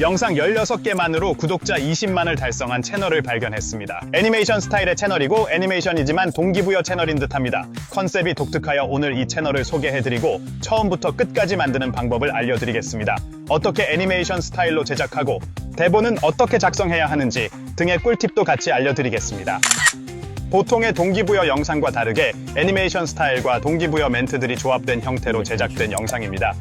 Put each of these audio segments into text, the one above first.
영상 16개만으로 구독자 20만을 달성한 채널을 발견했습니다. 애니메이션 스타일의 채널이고 애니메이션이지만 동기부여 채널인 듯합니다. 컨셉이 독특하여 오늘 이 채널을 소개해드리고 처음부터 끝까지 만드는 방법을 알려드리겠습니다. 어떻게 애니메이션 스타일로 제작하고 대본은 어떻게 작성해야 하는지 등의 꿀팁도 같이 알려드리겠습니다. 보통의 동기부여 영상과 다르게 애니메이션 스타일과 동기부여 멘트들이 조합된 형태로 제작된 영상입니다.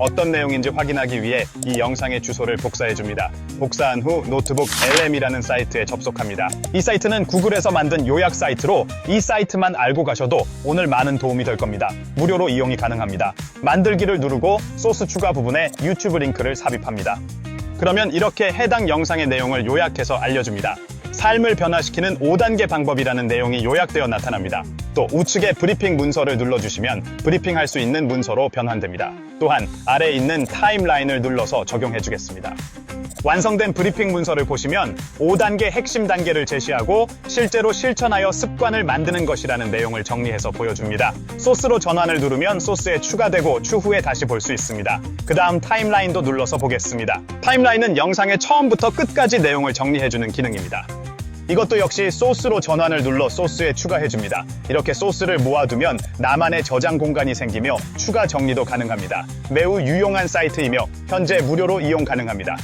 어떤 내용인지 확인하기 위해 이 영상의 주소를 복사해줍니다. 복사한 후 노트북 LM이라는 사이트에 접속합니다. 이 사이트는 구글에서 만든 요약 사이트로 이 사이트만 알고 가셔도 오늘 많은 도움이 될 겁니다. 무료로 이용이 가능합니다. 만들기를 누르고 소스 추가 부분에 유튜브 링크를 삽입합니다. 그러면 이렇게 해당 영상의 내용을 요약해서 알려줍니다. 삶을 변화시키는 5단계 방법이라는 내용이 요약되어 나타납니다. 또 우측에 브리핑 문서를 눌러주시면 브리핑할 수 있는 문서로 변환됩니다. 또한 아래에 있는 타임라인을 눌러서 적용해 주겠습니다. 완성된 브리핑 문서를 보시면 5단계 핵심 단계를 제시하고 실제로 실천하여 습관을 만드는 것이라는 내용을 정리해서 보여줍니다. 소스로 전환을 누르면 소스에 추가되고 추후에 다시 볼 수 있습니다. 그 다음 타임라인도 눌러서 보겠습니다. 타임라인은 영상의 처음부터 끝까지 내용을 정리해주는 기능입니다. 이것도 역시 소스로 전환을 눌러 소스에 추가해줍니다. 이렇게 소스를 모아두면 나만의 저장 공간이 생기며 추가 정리도 가능합니다. 매우 유용한 사이트이며 현재 무료로 이용 가능합니다.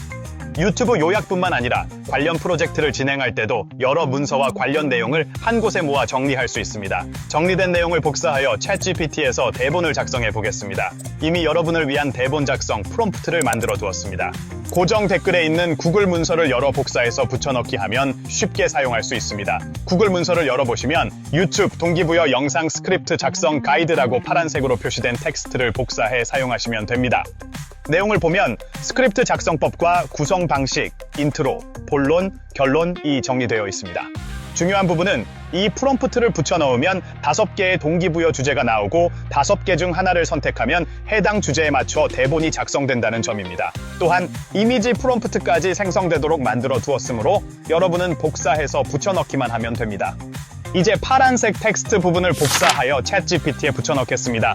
유튜브 요약뿐만 아니라 관련 프로젝트를 진행할 때도 여러 문서와 관련 내용을 한 곳에 모아 정리할 수 있습니다. 정리된 내용을 복사하여 챗GPT에서 대본을 작성해 보겠습니다. 이미 여러분을 위한 대본 작성 프롬프트를 만들어 두었습니다. 고정 댓글에 있는 구글 문서를 열어 복사해서 붙여넣기 하면 쉽게 사용할 수 있습니다. 구글 문서를 열어보시면 유튜브 동기부여 영상 스크립트 작성 가이드라고 파란색으로 표시된 텍스트를 복사해 사용하시면 됩니다. 내용을 보면 스크립트 작성법과 구성 방식, 인트로, 본론, 결론이 정리되어 있습니다. 중요한 부분은 이 프롬프트를 붙여 넣으면 다섯 개의 동기부여 주제가 나오고 다섯 개 중 하나를 선택하면 해당 주제에 맞춰 대본이 작성된다는 점입니다. 또한 이미지 프롬프트까지 생성되도록 만들어 두었으므로 여러분은 복사해서 붙여 넣기만 하면 됩니다. 이제 파란색 텍스트 부분을 복사하여 챗GPT에 붙여 넣겠습니다.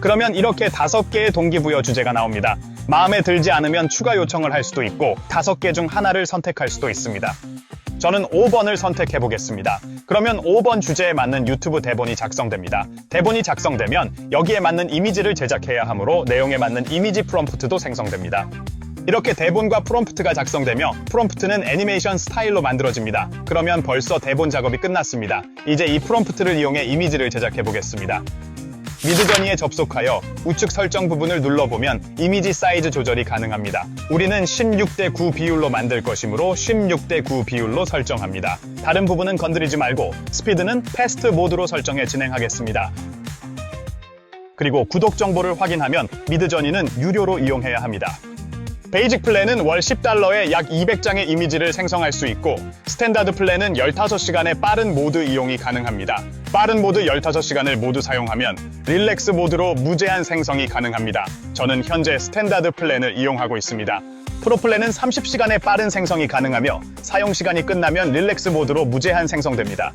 그러면 이렇게 다섯 개의 동기부여 주제가 나옵니다. 마음에 들지 않으면 추가 요청을 할 수도 있고 다섯 개 중 하나를 선택할 수도 있습니다. 저는 5번을 선택해 보겠습니다. 그러면 5번 주제에 맞는 유튜브 대본이 작성됩니다. 대본이 작성되면 여기에 맞는 이미지를 제작해야 하므로 내용에 맞는 이미지 프롬프트도 생성됩니다. 이렇게 대본과 프롬프트가 작성되며 프롬프트는 애니메이션 스타일로 만들어집니다. 그러면 벌써 대본 작업이 끝났습니다. 이제 이 프롬프트를 이용해 이미지를 제작해 보겠습니다. 미드저니에 접속하여 우측 설정 부분을 눌러보면 이미지 사이즈 조절이 가능합니다. 우리는 16대 9 비율로 만들 것이므로 16대 9 비율로 설정합니다. 다른 부분은 건드리지 말고 스피드는 패스트 모드로 설정해 진행하겠습니다. 그리고 구독 정보를 확인하면 미드저니는 유료로 이용해야 합니다. 베이직 플랜은 월 10달러에 약 200장의 이미지를 생성할 수 있고 스탠다드 플랜은 15시간의 빠른 모드 이용이 가능합니다. 빠른 모드 15시간을 모두 사용하면 릴렉스 모드로 무제한 생성이 가능합니다. 저는 현재 스탠다드 플랜을 이용하고 있습니다. 프로 플랜은 30시간의 빠른 생성이 가능하며 사용 시간이 끝나면 릴렉스 모드로 무제한 생성됩니다.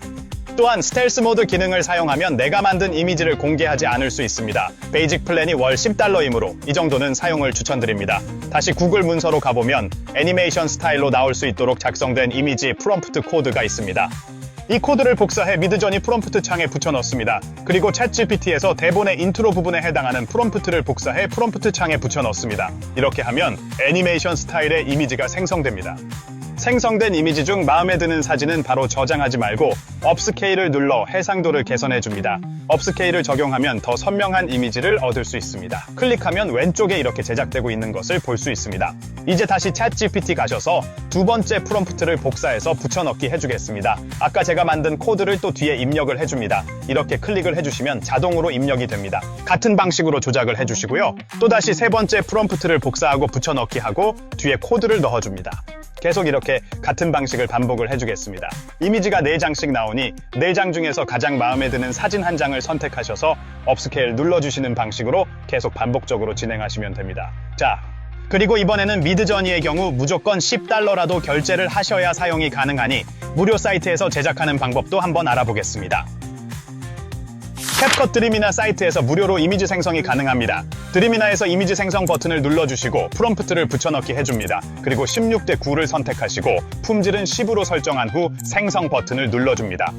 또한 스텔스 모드 기능을 사용하면 내가 만든 이미지를 공개하지 않을 수 있습니다. 베이직 플랜이 월 10달러이므로 이 정도는 사용을 추천드립니다. 다시 구글 문서로 가보면 애니메이션 스타일로 나올 수 있도록 작성된 이미지 프롬프트 코드가 있습니다. 이 코드를 복사해 미드저니 프롬프트 창에 붙여 넣습니다. 그리고 챗GPT에서 대본의 인트로 부분에 해당하는 프롬프트를 복사해 프롬프트 창에 붙여 넣습니다. 이렇게 하면 애니메이션 스타일의 이미지가 생성됩니다. 생성된 이미지 중 마음에 드는 사진은 바로 저장하지 말고 업스케일을 눌러 해상도를 개선해 줍니다. 업스케일을 적용하면 더 선명한 이미지를 얻을 수 있습니다. 클릭하면 왼쪽에 이렇게 제작되고 있는 것을 볼 수 있습니다. 이제 다시 챗GPT 가셔서 두 번째 프롬프트를 복사해서 붙여넣기 해주겠습니다. 아까 제가 만든 코드를 또 뒤에 입력을 해줍니다. 이렇게 클릭을 해주시면 자동으로 입력이 됩니다. 같은 방식으로 조작을 해주시고요. 또다시 세 번째 프롬프트를 복사하고 붙여넣기 하고 뒤에 코드를 넣어줍니다. 계속 이렇게 같은 방식을 반복을 해주겠습니다. 이미지가 4장씩 나오니 4장 중에서 가장 마음에 드는 사진 한 장을 선택하셔서 업스케일 눌러주시는 방식으로 계속 반복적으로 진행하시면 됩니다. 자, 그리고 이번에는 미드저니의 경우 무조건 10달러라도 결제를 하셔야 사용이 가능하니 무료 사이트에서 제작하는 방법도 한번 알아보겠습니다. 캡컷 드림이나 사이트에서 무료로 이미지 생성이 가능합니다. 드림이나에서 이미지 생성 버튼을 눌러주시고 프롬프트를 붙여넣기 해줍니다. 그리고 16대 9를 선택하시고 품질은 10으로 설정한 후 생성 버튼을 눌러줍니다.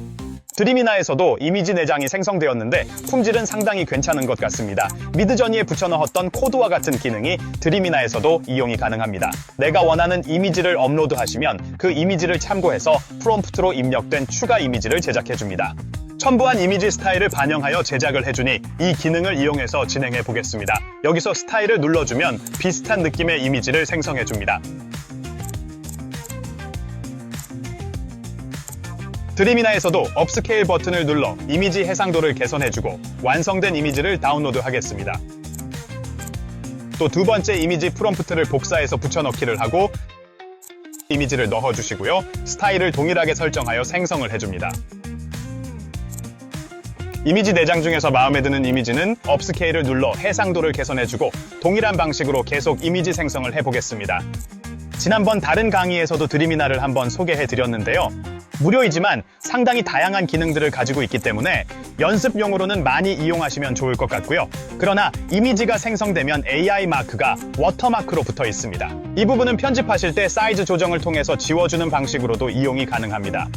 드림이나에서도 이미지 내장이 생성되었는데 품질은 상당히 괜찮은 것 같습니다. 미드저니에 붙여넣었던 코드와 같은 기능이 드림이나에서도 이용이 가능합니다. 내가 원하는 이미지를 업로드하시면 그 이미지를 참고해서 프롬프트로 입력된 추가 이미지를 제작해줍니다. 첨부한 이미지 스타일을 반영하여 제작을 해주니 이 기능을 이용해서 진행해 보겠습니다. 여기서 스타일을 눌러주면 비슷한 느낌의 이미지를 생성해줍니다. 드림이나에서도 업스케일 버튼을 눌러 이미지 해상도를 개선해주고 완성된 이미지를 다운로드하겠습니다. 또 두 번째 이미지 프롬프트를 복사해서 붙여넣기를 하고 이미지를 넣어주시고요. 스타일을 동일하게 설정하여 생성을 해줍니다. 이미지 내장 중에서 마음에 드는 이미지는 업스케일을 눌러 해상도를 개선해주고 동일한 방식으로 계속 이미지 생성을 해보겠습니다. 지난번 다른 강의에서도 드림이나를 한번 소개해 드렸는데요. 무료이지만 상당히 다양한 기능들을 가지고 있기 때문에 연습용으로는 많이 이용하시면 좋을 것 같고요. 그러나 이미지가 생성되면 AI 마크가 워터마크로 붙어 있습니다. 이 부분은 편집하실 때 사이즈 조정을 통해서 지워주는 방식으로도 이용이 가능합니다.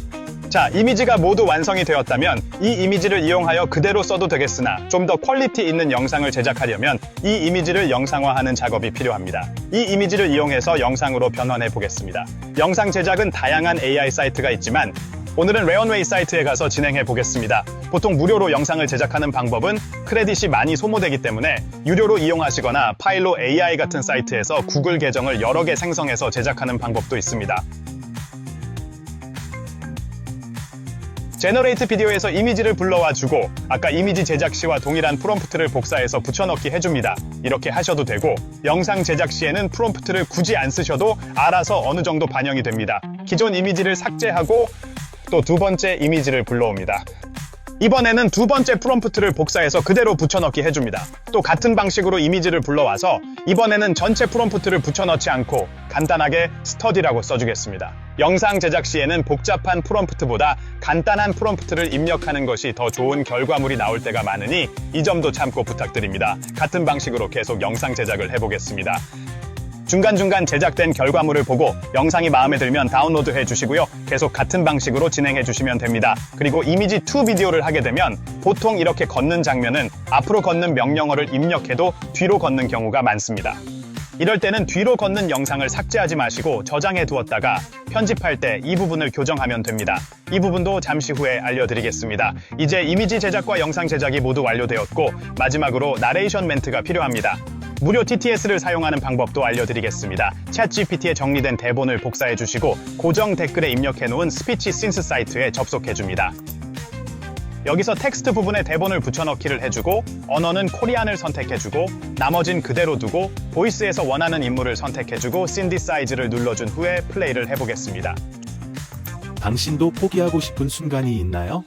자, 이미지가 모두 완성이 되었다면 이 이미지를 이용하여 그대로 써도 되겠으나 좀 더 퀄리티 있는 영상을 제작하려면 이 이미지를 영상화하는 작업이 필요합니다. 이 이미지를 이용해서 영상으로 변환해 보겠습니다. 영상 제작은 다양한 AI 사이트가 있지만 오늘은 레온웨이 사이트에 가서 진행해 보겠습니다. 보통 무료로 영상을 제작하는 방법은 크레딧이 많이 소모되기 때문에 유료로 이용하시거나 파일로 AI 같은 사이트에서 구글 계정을 여러 개 생성해서 제작하는 방법도 있습니다. 제너레이트 비디오에서 이미지를 불러와 주고 아까 이미지 제작 시와 동일한 프롬프트를 복사해서 붙여넣기 해줍니다. 이렇게 하셔도 되고 영상 제작 시에는 프롬프트를 굳이 안 쓰셔도 알아서 어느 정도 반영이 됩니다. 기존 이미지를 삭제하고 또 두 번째 이미지를 불러옵니다. 이번에는 두 번째 프롬프트를 복사해서 그대로 붙여넣기 해줍니다. 또 같은 방식으로 이미지를 불러와서 이번에는 전체 프롬프트를 붙여넣지 않고 간단하게 스터디라고 써주겠습니다. 영상 제작 시에는 복잡한 프롬프트보다 간단한 프롬프트를 입력하는 것이 더 좋은 결과물이 나올 때가 많으니 이 점도 참고 부탁드립니다. 같은 방식으로 계속 영상 제작을 해보겠습니다. 중간중간 제작된 결과물을 보고 영상이 마음에 들면 다운로드 해 주시고요. 계속 같은 방식으로 진행해 주시면 됩니다. 그리고 이미지 2 비디오를 하게 되면 보통 이렇게 걷는 장면은 앞으로 걷는 명령어를 입력해도 뒤로 걷는 경우가 많습니다. 이럴 때는 뒤로 걷는 영상을 삭제하지 마시고 저장해 두었다가 편집할 때 이 부분을 교정하면 됩니다. 이 부분도 잠시 후에 알려드리겠습니다. 이제 이미지 제작과 영상 제작이 모두 완료되었고 마지막으로 나레이션 멘트가 필요합니다. 무료 TTS를 사용하는 방법도 알려드리겠습니다. 챗GPT에 정리된 대본을 복사해 주시고 고정 댓글에 입력해 놓은 스피치 신스 사이트에 접속해 줍니다. 여기서 텍스트 부분에 대본을 붙여넣기를 해주고 언어는 코리안을 선택해주고 나머진 그대로 두고 보이스에서 원하는 인물을 선택해주고 신디사이즈를 눌러준 후에 플레이를 해보겠습니다. 당신도 포기하고 싶은 순간이 있나요?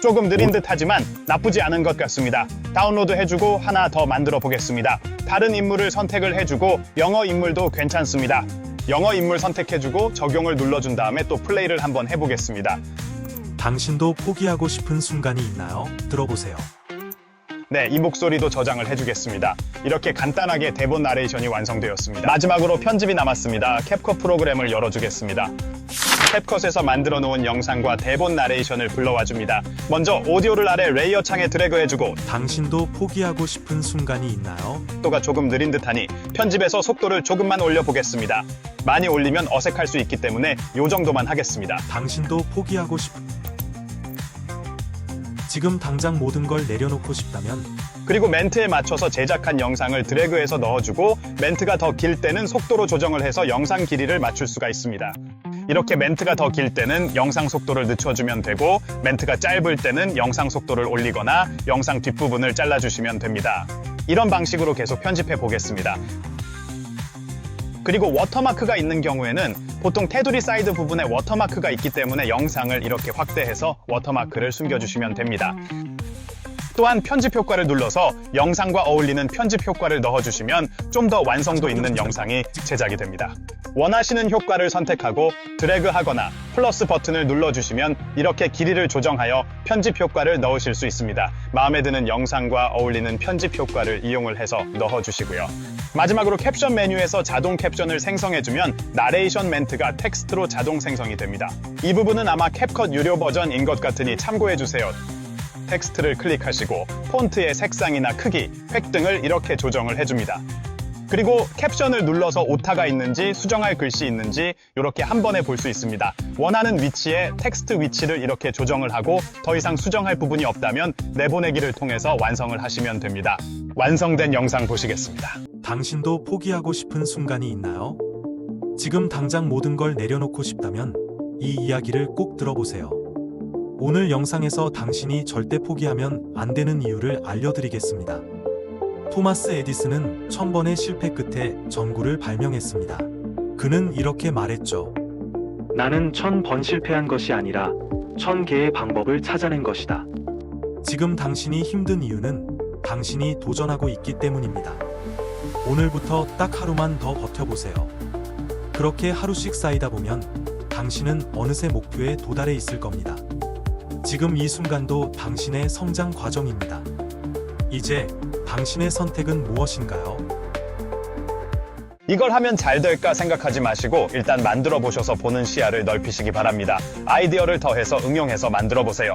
조금 느린 듯 하지만 나쁘지 않은 것 같습니다. 다운로드 해주고 하나 더 만들어 보겠습니다. 다른 인물을 선택을 해주고 영어 인물도 괜찮습니다. 영어 인물 선택해주고 적용을 눌러준 다음에 또 플레이를 한번 해보겠습니다. 당신도 포기하고 싶은 순간이 있나요? 들어보세요. 네, 이 목소리도 저장을 해주겠습니다. 이렇게 간단하게 대본 나레이션이 완성되었습니다. 마지막으로 편집이 남았습니다. 캡컷 프로그램을 열어주겠습니다. 캡컷에서 만들어 놓은 영상과 대본 나레이션을 불러와 줍니다. 먼저 오디오를 아래 레이어 창에 드래그 해주고 당신도 포기하고 싶은 순간이 있나요? 속도가 조금 느린 듯하니 편집에서 속도를 조금만 올려보겠습니다. 많이 올리면 어색할 수 있기 때문에 이 정도만 하겠습니다. 당신도 포기하고 싶은 지금 당장 모든 걸 내려놓고 싶다면 그리고 멘트에 맞춰서 제작한 영상을 드래그해서 넣어주고 멘트가 더 길 때는 속도로 조정을 해서 영상 길이를 맞출 수가 있습니다. 이렇게 멘트가 더 길 때는 영상 속도를 늦춰주면 되고 멘트가 짧을 때는 영상 속도를 올리거나 영상 뒷부분을 잘라주시면 됩니다. 이런 방식으로 계속 편집해 보겠습니다. 그리고 워터마크가 있는 경우에는 보통 테두리 사이드 부분에 워터마크가 있기 때문에 영상을 이렇게 확대해서 워터마크를 숨겨주시면 됩니다. 또한 편집 효과를 눌러서 영상과 어울리는 편집 효과를 넣어주시면 좀 더 완성도 있는 영상이 제작이 됩니다. 원하시는 효과를 선택하고 드래그하거나 플러스 버튼을 눌러주시면 이렇게 길이를 조정하여 편집 효과를 넣으실 수 있습니다. 마음에 드는 영상과 어울리는 편집 효과를 이용을 해서 넣어주시고요. 마지막으로 캡션 메뉴에서 자동 캡션을 생성해주면 나레이션 멘트가 텍스트로 자동 생성이 됩니다. 이 부분은 아마 캡컷 유료 버전인 것 같으니 참고해주세요. 텍스트를 클릭하시고 폰트의 색상이나 크기, 획 등을 이렇게 조정을 해줍니다. 그리고 캡션을 눌러서 오타가 있는지 수정할 글씨 있는지 이렇게 한 번에 볼 수 있습니다. 원하는 위치에 텍스트 위치를 이렇게 조정을 하고 더 이상 수정할 부분이 없다면 내보내기를 통해서 완성을 하시면 됩니다. 완성된 영상 보시겠습니다. 당신도 포기하고 싶은 순간이 있나요? 지금 당장 모든 걸 내려놓고 싶다면 이 이야기를 꼭 들어보세요. 오늘 영상에서 당신이 절대 포기하면 안 되는 이유를 알려드리겠습니다. 토마스 에디슨은 천 번의 실패 끝에 전구를 발명했습니다. 그는 이렇게 말했죠. 나는 천 번 실패한 것이 아니라 천 개의 방법을 찾아낸 것이다. 지금 당신이 힘든 이유는 당신이 도전하고 있기 때문입니다. 오늘부터 딱 하루만 더 버텨보세요. 그렇게 하루씩 쌓이다 보면 당신은 어느새 목표에 도달해 있을 겁니다. 지금 이 순간도 당신의 성장 과정입니다. 이제 당신의 선택은 무엇인가요? 이걸 하면 잘 될까 생각하지 마시고 일단 만들어 보셔서 보는 시야를 넓히시기 바랍니다. 아이디어를 더해서 응용해서 만들어 보세요.